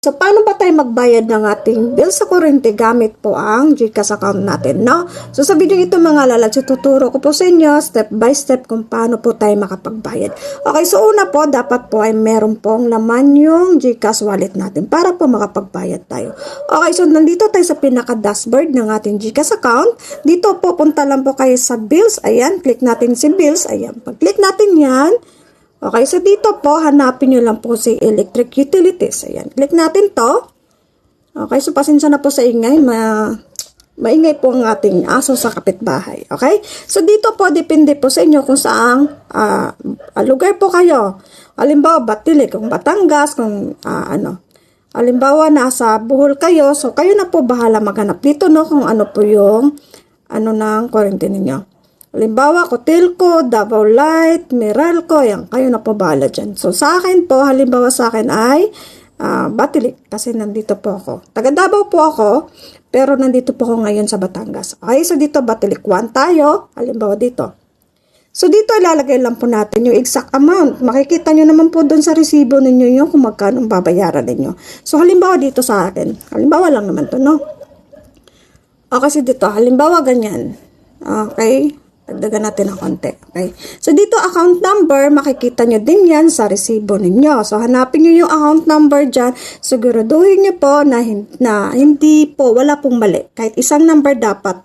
So, paano ba tayo magbayad ng ating bill sa kuryente gamit po ang GCash account natin, no? So, sa video ito mga lalats, tuturo ko po sa inyo step by step kung paano po tayo makapagbayad. Okay, so una po, dapat po ay meron pong laman yung GCash wallet natin para po makapagbayad tayo. Okay, so nandito tayo sa pinaka-dashboard ng ating GCash account. Dito po, punta lang po kayo sa bills. Ayan, click natin si bills. Ayan, pag-click natin yan, Okay, so dito po, hanapin nyo lang po si electric utilities. Ayan, click natin to. Okay, so pasensya na po sa ingay. Ma maingay po ang ating aso sa kapitbahay. Okay? So dito po, depende po sa inyo kung saang uh, lugar po kayo. Halimbawa, Batili, kung Batangas, kung uh, ano. Halimbawa, nasa Bohol kayo. So, kayo na po bahala maghanap dito, no? Kung ano po yung ano ng quarantine ninyo. Halimbawa, Cotelco, Davao Light, Meralco, yan, kayo na po bahala dyan. So, sa akin po, halimbawa sa akin ay uh, Batilik, kasi nandito po ako. Taga Davao po ako, pero nandito po ako ngayon sa Batangas. Okay, so dito Batilik 1 tayo, halimbawa dito. So, dito ilalagay lang po natin yung exact amount. Makikita nyo naman po doon sa resibo ninyo yung kung magkano babayaran ninyo. So, halimbawa dito sa akin. Halimbawa lang naman to, no? O, kasi dito, halimbawa ganyan. Okay. Dagdagan natin ng konti. Okay? So, dito account number, makikita nyo din yan sa resibo ninyo. So, hanapin nyo yung account number dyan. Siguraduhin nyo po na, na hindi po, wala pong mali. Kahit isang number dapat,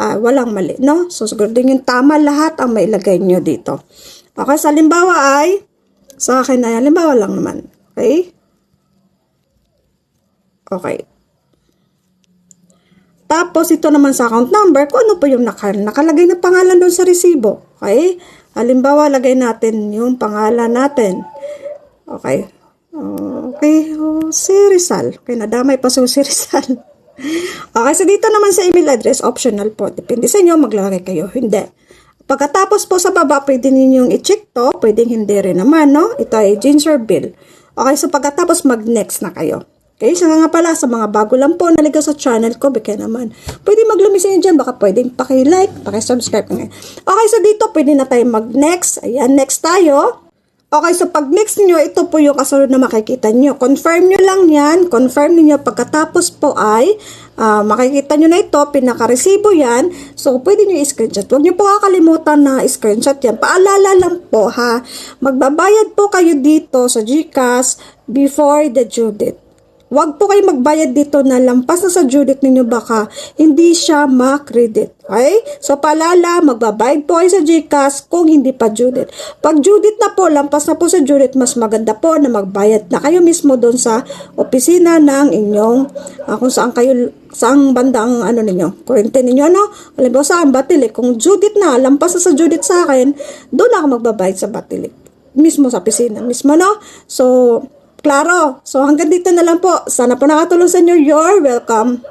uh, walang mali. No? So, siguraduhin nyo tama lahat ang mailagay nyo dito. Okay, sa limbawa ay, sa akin ay, halimbawa lang naman. Okay? Okay. Tapos, ito naman sa account number, kung ano po yung nakalagay na pangalan doon sa resibo. Okay? Halimbawa, lagay natin yung pangalan natin. Okay. Okay. Oh, si Rizal. Okay, nadamay pa si Rizal. okay, so dito naman sa email address, optional po. Depende sa inyo, maglagay kayo. Hindi. Pagkatapos po sa baba, pwede ninyong i-check to. Pwedeng hindi rin naman, no? Ito ay ginger bill. Okay, so pagkatapos mag-next na kayo. Okay, siya nga pala sa mga bago lang po naligaw sa channel ko, baka naman. Pwede maglumisin nyo dyan, baka pwedeng paki-like, paki-subscribe ngayon. Okay, so dito pwede na tayo mag-next. Ayan, next tayo. Okay, so pag next niyo, ito po yung kasunod na makikita niyo. Confirm niyo lang yan. Confirm niyo pagkatapos po ay uh, makikita niyo na ito, pinaka-resibo yan. So, pwede niyo i-screenshot. Huwag niyo po kakalimutan na i-screenshot yan. Paalala lang po ha, magbabayad po kayo dito sa GCash before the due date. Huwag po kayo magbayad dito na lampas na sa due ninyo baka hindi siya ma-credit. Okay? So, palala, magbabayad po kayo sa GCash kung hindi pa due. Pag due na po, lampas na po sa due mas maganda po na magbayad na kayo mismo doon sa opisina ng inyong, uh, kung saan kayo, saang banda ang ano ninyo, kurente ninyo, ano? Alam mo, saan batilik? Kung due na, lampas na sa due sa akin, doon ako magbabayad sa batilik. Mismo sa opisina, mismo, no? So, Klaro. So hanggang dito na lang po. Sana po nakatulong sa inyo. You're welcome.